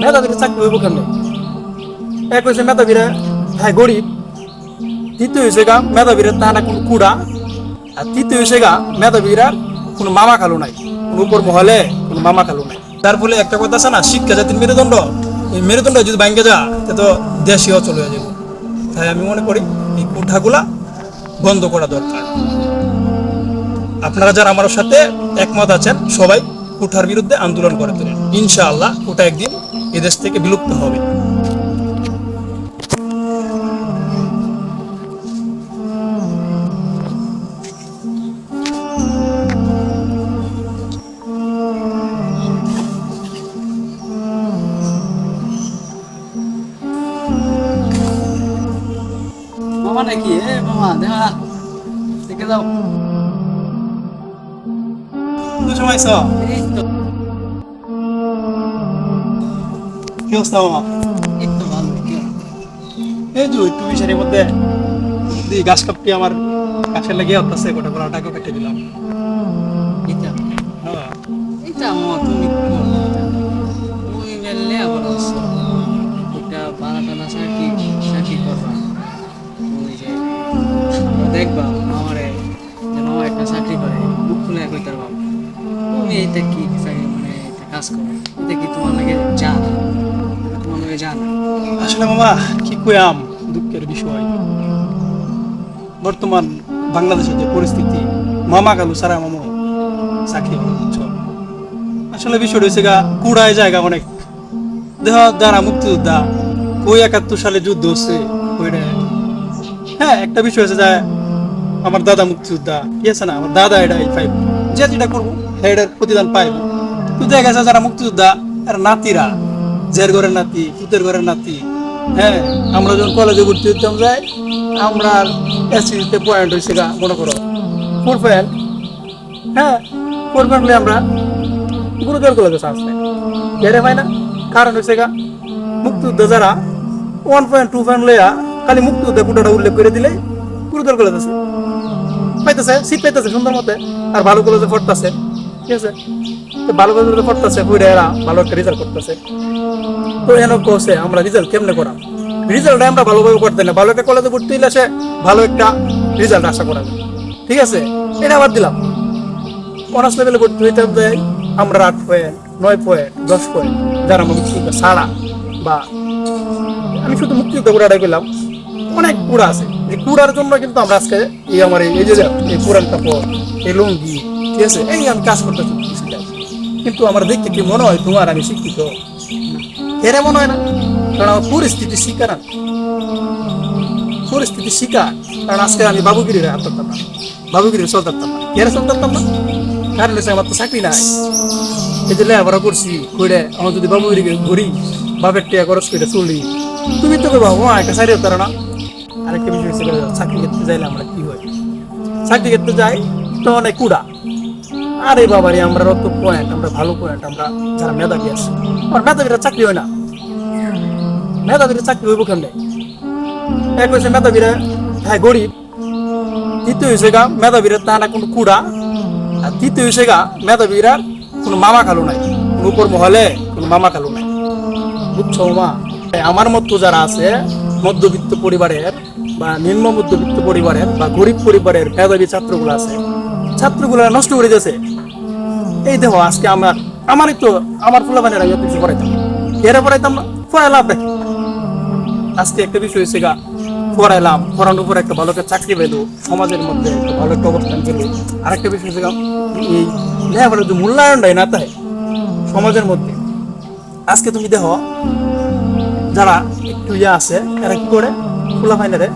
মেধাবীরা চাকরি হইব এক হয়েছে হ্যাঁ গরিব। তৃতীয় হয়েছে গা কোনো কুড়া। আর তৃতীয় হয়েছে গা কোনো মামা খালু নাই। কোনো উপর মহলে কোনো মামা খালু নাই। তার ফলে একটা কথা আছে না, শিক্ষা জাতির মেরুদণ্ড, এই মেরুদণ্ড যদি ভাঙ্গে যা তে দেশীয় চলে যাবে তাই আমি মনে করি, এই কুঠাগুলা বন্ধ করা দরকার। আপনারা যারা আমার সাথে একমত আছেন, সবাই কুঠার বিরুদ্ধে আন্দোলন করে তোলেন। ইনশাআল্লাহ কুঠা একদিন এদেশ থেকে বিলুপ্ত হবে। মামা নাকি? এ মামা দেখা। দেখে যাও। সময় এই তো। অবস্থা মামা এই এই যে একটু বিষয়ের মধ্যে দিয়ে গাছ কাপটি আমার গাছের লাগিয়ে হতাছে গোটা গোটা টাকা কেটে দিলাম। এটা? হ্যাঁ। এটা মামা তুমি? তুমি আবার আসছো এটা বানা টানা সাকি সাকি করবা। ওই যে দেখবা মামারে যে একটা চাকরি করে বুক খুলে কইতার বাবা তুমি এটা কি মানে কাজ করো? এটা কি তোমার লাগে জান লাগে জান। আসলে মামা, কি কয়াম দুঃখের বিষয়। বর্তমান বাংলাদেশের যে পরিস্থিতি, মামা কালু সারা মামা চাকরি আসলে বিষয় রয়েছে গা, কুড়ায় জায়গা অনেক। দেহ যারা মুক্তিযোদ্ধা ওই একাত্তর সালে যুদ্ধ হচ্ছে হ্যাঁ একটা বিষয় আছে যে, আমার দাদা মুক্তিযোদ্ধা, কি আছে না? আমার দাদা এটা এই পাইব যে যেটা করব হ্যাঁ এটার প্রতিদান পাইব। তো দেখা গেছে যারা মুক্তিযোদ্ধা আর নাতিরা। জের ঘরের নাতি, পুতের ঘরের নাতি। হ্যাঁ আমরা যখন কলেজে ভর্তি হতাম যাই, আমরা এসিতে পয়েন্ট হয়েছে গা, মনে করো। ফোর পয়েন্ট হ্যাঁ ফোর পয়েন্ট আমরা গুরুতর কলেজে চান্স নেই। বেড়ে হয় না। কারণ হয়েছে গা, মুক্তিযুদ্ধ যারা ওয়ান পয়েন্ট টু পয়েন্ট লইয়া খালি মুক্তিযুদ্ধ কোটাটা উল্লেখ করে দিলে গুরুতর কলেজ আছে। পাইতেছে সিট পাইতেছে সুন্দর মতে। আর ভালো কলেজে পড়তেছে। ঠিক আছে? পড়তেছে পড়ে এরা ভালো একটা রেজাল্ট করতেছে। তো এন কছে আমরা রেজাল্ট কেমনে করাম? রেজাল্ট আমরা ভালোভাবে করতে না। ভালো একটা কলেজে ভর্তি হইলে সে ভালো একটা রেজাল্ট আশা করা ঠিক আছে? এটা আবার দিলাম। অনার্স লেভেলে ভর্তি হইতে হবে আমরা আট পয়েন্ট নয় পয়েন্ট দশ পয়েন্ট যারা ছাড়া বা আমি শুধু মুক্তিযুদ্ধ পেলাম অনেক কুড়া আছে। এই কুড়ার জন্য কিন্তু আমরা আজকে এই আমার এই যে এই কাপড় এই লুঙ্গি, ঠিক আছে? এই আমি কাজ করতে শিখতেছি কিন্তু আমার দেখতে কি মনে হয় তোমার আমি শিক্ষিত? এরে মনে হয় না। কারণ আমার পরিস্থিতি শিকার পরিস্থিতি শিকার। কারণ আজকে আমি বাবুগিরির হাত ধরতাম না। বাবুগিরির চল ধরতাম না। এর চল ধরতাম না? কারণ আমার তো চাকরি নাই। এই যে লেখাপড়া করছি, কইরে আমার যদি বাবুগিরিকে ঘুরি বাপের টিয়া খরচ করে চলি। তুমি তো বাবু একটা সাইড হতে না? আরেকটা বিষয় চাকরি ক্ষেত্রে যাইলে আমরা কি হয়? চাকরি ক্ষেত্রে যাই তো অনেক কুড়া। আরে বাবারে, আমরা অত পয়েন্ট, আমরা ভালো পয়েন্ট, আমরা যারা মেধাবী আছে। আমার মেধাবীরা চাকরি হয় না। মেধাবীরা চাকরি হইব কেমনে? এক হয়েছে মেধাবীরা হ্যাঁ গরিব। তৃতীয় হয়েছে গা, মেধাবীরা তা না কোনো কুড়া। আর তৃতীয় হয়েছে গা, মেধাবীরা কোনো মামা খালু নাই। কোনো উপর মহলে কোনো মামা খালু নাই। বুঝছ মা? আমার মতো যারা আছে মধ্যবিত্ত পরিবারের বা নিম্ন মধ্যবিত্ত পরিবারের বা গরিব পরিবারের মেধাবী ছাত্রগুলো আছে। ছাত্রগুলো নষ্ট করে দিয়েছে। এই দেখো, আজকে আমার আমারই তো আমার ফুলাবানের আমি কিছু পড়াইতাম। এরা পড়াইতাম না পড়াইলাম দেখি আজকে একটা বিষয় হয়েছে গা পড়াইলাম পড়ানোর উপর একটা ভালো একটা চাকরি পেল সমাজের মধ্যে একটা ভালো একটা অবস্থান পেল। আরেকটা বিষয় হয়েছে গা, এই লেখাপড়ার যে মূল্যায়নটাই না তাই, সমাজের মধ্যে। আজকে তুমি দেখো যারা একটু ইয়ে আছে, এরা কি করে? খোলা ফাইনারে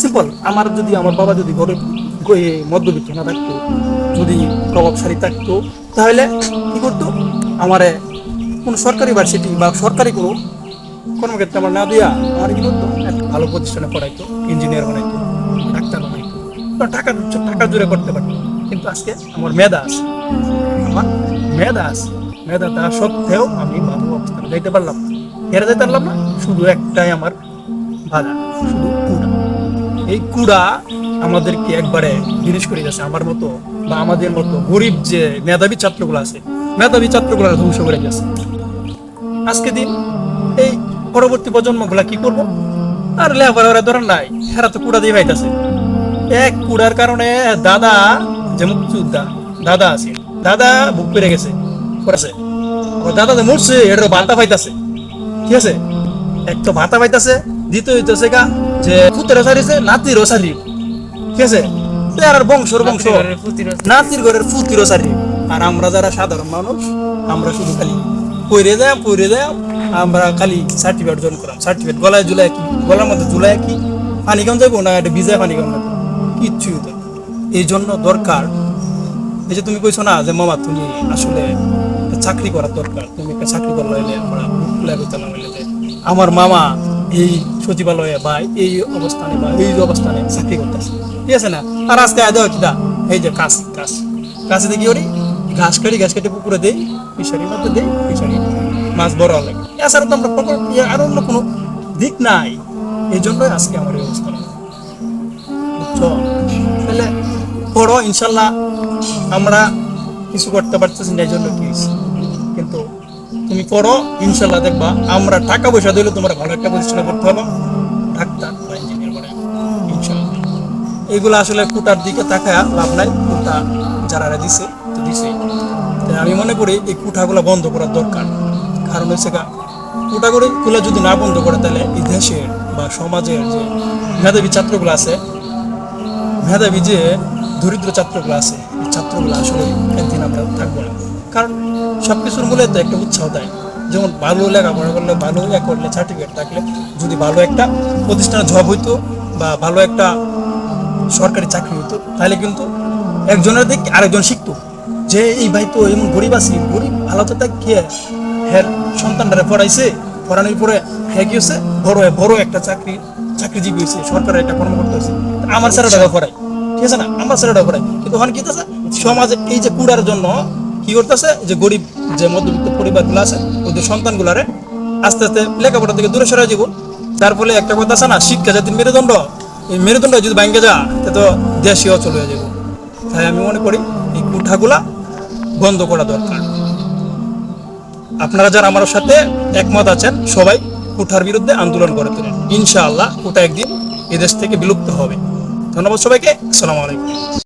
সিম্পল আমার যদি, আমার বাবা যদি ঘরে মধ্যবিত্ত না থাকতো, যদি প্রভাবশালী থাকতো, তাহলে কি করতো? আমারে কোনো সরকারি ভার্সিটি বা সরকারি কোনো কর্মক্ষেত্রে আমার না দিয়া আমার কি করতো? একটা ভালো প্রতিষ্ঠানে পড়াইতো ইঞ্জিনিয়ার বানাইতো, ডাক্তার বানাইতো। টাকা টাকা জুড়ে করতে পারতো। কিন্তু আজকে আমার মেধা আছে। আমার মেধা আছে। মেধা তা সত্ত্বেও আমি ভালো অবস্থানে। যাইতে পারলাম। হেরে পারলাম না। শুধু একটাই আমার বাধা, শুধু কুড়া। এই কুড়া আমাদেরকে একবারে জিনিস করে গেছে আমার মতো বা আমাদের মতো গরিব যে মেধাবী ছাত্রগুলো আছে, মেধাবী ছাত্রগুলো ধ্বংস করে গেছে আজকে দিন এই পরবর্তী প্রজন্মগুলা কি করব? আর লেবার ধরেন নাই হেরা তো কুড়া দিয়ে পাইতেছে এক কুড়ার কারণে দাদা, যে মুক্তিযোদ্ধা, দাদা আছে, দাদা বুক পেরে গেছে করেছে দাদা যে মরছে এটার বার্তা পাইতাছে। ঠিক আছে? এক তো ভাতা পাইতাছে দ্বিতীয় হইতেছে গা যে পুতেরও সারিছে নাতিরও সারি ঠিক আছে? আর বংশর বংশ। নাতির ঘরের ফুতিরও সারি আর আমরা যারা সাধারণ মানুষ আমরা শুধু খালি পইরে যাই পইরে যাই আমরা খালি সার্টিফিকেট অর্জন করাম। সার্টিফিকেট গলায় ঝুলাই কি? গলার মধ্যে ঝুলাই কি? পানি কেমন যাইবো না? এটা ভিজায় পানি কেমন কিচ্ছু না। এই জন্য দরকার এই যে তুমি কইছো না যে মামা তুমি আসলে চাকরি করার দরকার তুমি একটা চাকরি আমরা আমার মামা এই সচিবালয়ে বা এই অবস্থানে বা এই অবস্থানে চাকরি করতেছে। ঠিক আছে না? আর কিনা এই যে কাজ কাজ কাছে করি? ঘাস কাটি, ঘাস কেটে পুকুরে দেই, ফিশারির মধ্যে দেই, ফিশারি, মাছ বড় লাগে এছাড়া তো আমরা প্রকল্প আর অন্য কোনো দিক নাই। এই জন্যই আজকে আমার এই অবস্থা। তাহলে পড়ো, ইনশাল্লাহ আমরা কিছু করতে পারতেছি না, এই জন্য কি হইছে। তুমি করো ইনশাল্লাহ দেখবা, আমরা টাকা পয়সা দিলে তোমার ভালো একটা প্রতিষ্ঠানে করতে হবে। ডাক্তার বা ইঞ্জিনিয়ার মানে ইনশাল্লাহ এইগুলো আসলে কুটার দিকে তাকায় লাভ নাই, কুটা যারা দিছে, তো দিছে। আমি মনে করি এই কুঠাগুলো বন্ধ করার দরকার। কারণ হচ্ছে গা, কুটাগুলো গুলো যদি না বন্ধ করে, তাহলে এই দেশের বা সমাজের যে মেধাবী ছাত্রগুলো আছে, মেধাবী যে দরিদ্র ছাত্রগুলো আছে ছাত্রগুলো আসলে একদিন আমরা থাকব না। কারণ সব কিছুর মূলে তো একটা উৎসাহ দেয়। যেমন ভালো লেখাপড়া করলে ভালো ইয়ে করলে সার্টিফিকেট থাকলে, যদি ভালো একটা প্রতিষ্ঠানে জব হইতো বা ভালো একটা সরকারি চাকরি হতো তাহলে কিন্তু একজনের দিক আরেকজন শিখতো। যে এই ভাই তো এমন গরিব আছি, গরিব ভালো তো তাই কে হ্যাঁ সন্তানরা পড়াইছে, পড়ানোর পরে হ্যাঁ কি হচ্ছে বড় বড় একটা চাকরি, চাকরিজীবী হয়েছে সরকারের একটা কর্মকর্তা হয়েছে আমার ছেলেটা পড়াই ঠিক আছে না? আমার ছেলেটা পড়াই কিন্তু ওখানে কি সমাজে এই যে কুড়ার জন্য কি করতেছে? যে গরিব যে মধ্যবিত্ত পরিবারগুলো আছে, ওদের সন্তানগুলারে আস্তে আস্তে লেখাপড়া থেকে দূরে সরে যাব তার ফলে একটা কথা আছে না, শিক্ষা জাতির মেরুদণ্ড। এই মেরুদণ্ড যদি ভাঙ্গে যা তা তো দেশীয় চলে যাবে। তাই আমি মনে করি, এই কুঠাগুলা বন্ধ করা দরকার। আপনারা যারা আমার সাথে একমত আছেন, সবাই কুঠার বিরুদ্ধে আন্দোলন করে তোলেন। ইনশাআল্লাহ কুঠা একদিন এদেশ থেকে বিলুপ্ত হবে। ধন্যবাদ সবাইকে। আসসালামু আলাইকুম।